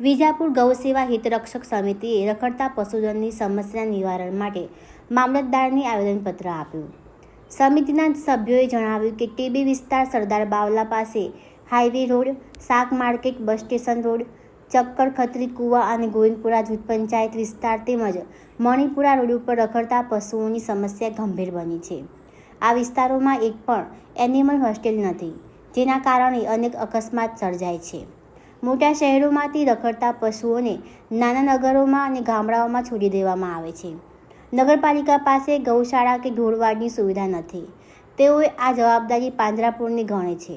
વિજાપુર ગૌસેવા હિતરક્ષક સમિતિએ રખડતા પશુધનની સમસ્યા નિવારણ માટે મામલતદારને આવેદનપત્ર આપ્યું. સમિતિના સભ્યોએ જણાવ્યું કે ટીબી વિસ્તાર સરદાર બાવલા પાસે હાઈવે રોડ, શાક માર્કેટ, બસ સ્ટેશન રોડ, ચક્કર ખત્રી, કુવા અને ગોવિંદપુરા જૂથ પંચાયત વિસ્તાર તેમજ મણિપુરા રોડ ઉપર રખડતા પશુઓની સમસ્યા ગંભીર બની છે. આ વિસ્તારોમાં એક પણ એનિમલ હોસ્ટેલ નથી, જેના કારણે અનેક અકસ્માત સર્જાય છે. મોટા શહેરોમાંથી રખડતા પશુઓને નાના નગરોમાં અને ગામડાઓમાં છોડી દેવામાં આવે છે. નગરપાલિકા પાસે ગૌશાળા કે ઢોરવાડની સુવિધા નથી. તેઓએ આ જવાબદારી પાંજરાપોળની ગણે છે.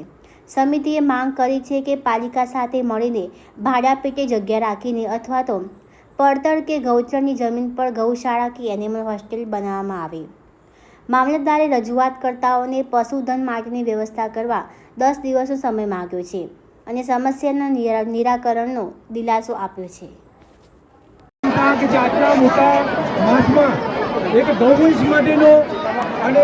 સમિતિએ માંગ કરી છે કે પાલિકા સાથે મળીને ભાડા પેટે જગ્યા રાખીને અથવા તો પડતર કે ગૌચરની જમીન પર ગૌશાળા કે એનિમલ હોસ્ટેલ બનાવવામાં આવે. મામલતદારે રજૂઆત કરતાઓને પશુધન માટેની વ્યવસ્થા કરવા દસ દિવસનો સમય માગ્યો છે. અને સમસ્યાના નિરાકરણનો દિલાસો આપ્યો છે. કે મોટા માસમાં અને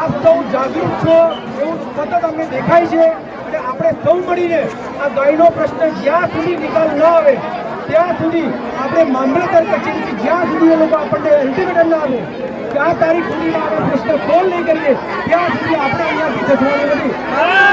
આપ સૌ જાગૃત છો. એવું સતત અમને દેખાય છે. અને આપણે સૌ મળીને આ ગાયનો પ્રશ્ન જ્યાં સુધી નિકાલ ન આવે, ત્યાં સુધી આપણે મામલતદાર કચેરીથી જ્યાં સુધી એ લોકો આપણને અલ્ટિમેટમ ના આવે કે તારીખ સુધીમાં આપણે પ્રશ્ન સોલ્વ નહીં કરીએ, ત્યાં સુધી આપણે અહીંયાથી જવાનું નથી.